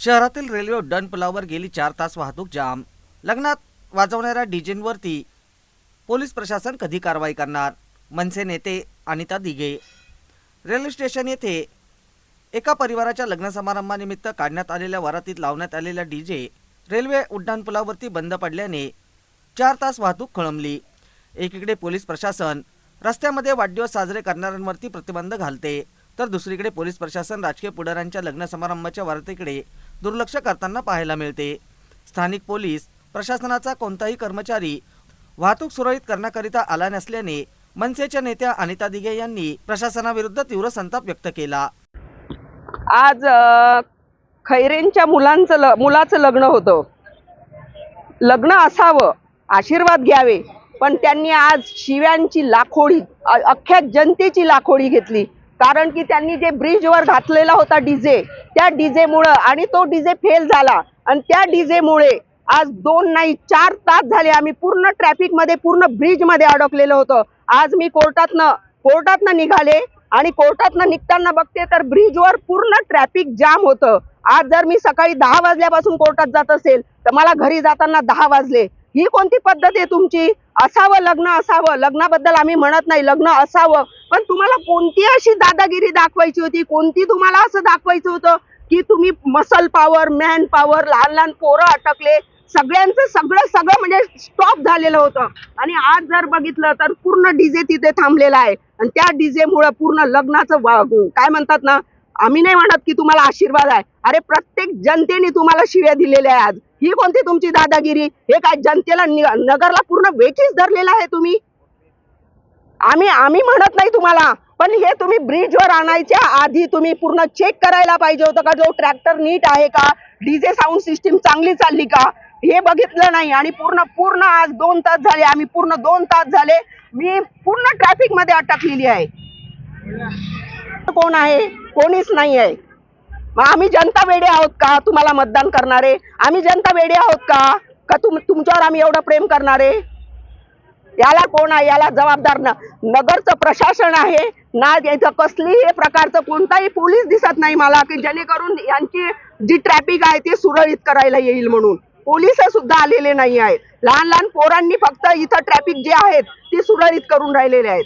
शहरातील रेल्वे उड्डाणपुलावर गेली चार तास वाहतूक जाम. लग्नात वाजवणाऱ्या डीजेंवरती पोलीस प्रशासन कधी कारवाई करणार? मनसे नेते अनिता दिघे. रेल्वे स्टेशन येथे एका परिवाराच्या लग्न समारंभानिमित्त काढण्यात आलेल्या वरातीत लावण्यात आलेला डीजे रेल्वे उड्डाणपुलावरती बंद पडल्याने चार तास वाहतूक खोळंबली. एकीकडे पोलीस प्रशासन रस्त्यामध्ये वाढदिवस साजरे करणाऱ्यांवरती प्रतिबंध घालते तर दुसरीकडे पोलीस प्रशासन राजकीय पुढाऱ्यांच्या लग्न समारंभाच्या वारतीकडे दुर्लक्ष करताना पाहायला मिळते. स्थानिक पोलीस प्रशासनाचा कोणताही कर्मचारी वाहतूक सुरळीत करण्याकरिता आला नसल्याने मनसेच्या नेत्या अनिता दिघे यांनी प्रशासनाविरुद्ध तीव्र संताप व्यक्त केला. आज खैरेंच्या मुलांचं ल मुलाचं लग्न होतं. लग्न असावं आशीर्वाद घ्यावे पण त्यांनी आज शिव्यांची लाखोडी अख्ख्या जनतेची लाखोडी घेतली. कारण की त्यांनी जे ब्रिजवर घातलेला होता डीजे त्या डीजेमुळं आणि तो डीजे फेल झाला. आणि त्या डीजेमुळे आज दोन नाही चार तास झाले आम्ही पूर्ण ट्रॅफिकमध्ये पूर्ण ब्रिजमध्ये अडकलेलो होतो. आज मी कोर्टातनं कोर्टातनं निघाले आणि कोर्टातनं निघताना बघते तर ब्रिजवर पूर्ण ट्रॅफिक जाम होतं. आज जर मी सकाळी दहा वाजल्यापासून कोर्टात जात असेल तर मला घरी जाताना दहा वाजले. ही कोणती पद्धत आहे तुमची? असावं लग्न असावं. लग्नाबद्दल आम्ही म्हणत नाही. लग्न असावं. पण तुम्हाला कोणती अशी दादागिरी दाखवायची होती? कोणती तुम्हाला असं दाखवायचं होतं की तुम्ही मसल पॉवर मॅन पॉवर लहान लहान पोरं अटकले? सगळ्यांचं सगळं सगळं म्हणजे स्टॉप झालेलं होतं. आणि आज जर बघितलं तर पूर्ण डीजे तिथे थांबलेला आहे. आणि त्या डीजे मुळे पूर्ण लग्नाचं काय म्हणतात ना? आम्ही नाही म्हणत की तुम्हाला आशीर्वाद आहे. अरे प्रत्येक जनतेने तुम्हाला शिव्या दिलेल्या आहे आज ही कोणती तुमची दादागिरी? हे काय जनतेला नगरला पूर्ण वेठीच धरलेला आहे तुम्ही? आम्ही आम्ही म्हणत नाही तुम्हाला पण हे तुम्ही ब्रिजवर आणायच्या आधी तुम्ही पूर्ण चेक करायला पाहिजे होतं का? जो ट्रॅक्टर नीट आहे का? डीजे साऊंड सिस्टीम चांगली चालली का? हे बघितलं नाही आणि पूर्ण पूर्ण आज दोन तास झाले आम्ही पूर्ण दोन तास झाले मी पूर्ण ट्रॅफिकमध्ये अटकलेली आहे. कोण आहे? कोणीच नाही आहे. मग आम्ही जनता वेडे आहोत का? तुम्हाला मतदान करणारे? आम्ही जनता वेडे आहोत का? का तुम तुमच्यावर आम्ही एवढं प्रेम करणारे? याला कोण आहे? याला जबाबदार न नगरचं प्रशासन आहे. ना याचं कसलीही प्रकारचं कोणताही पोलीस दिसत नाही मला की जेणेकरून यांची जी ट्रॅफिक आहे ती सुरळीत करायला येईल म्हणून. पोलीस सुद्धा आलेले नाही आहेत. लहान लहान पोरांनी फक्त इथं ट्रॅफिक जे आहेत ते सुरळीत करून राहिलेले आहेत.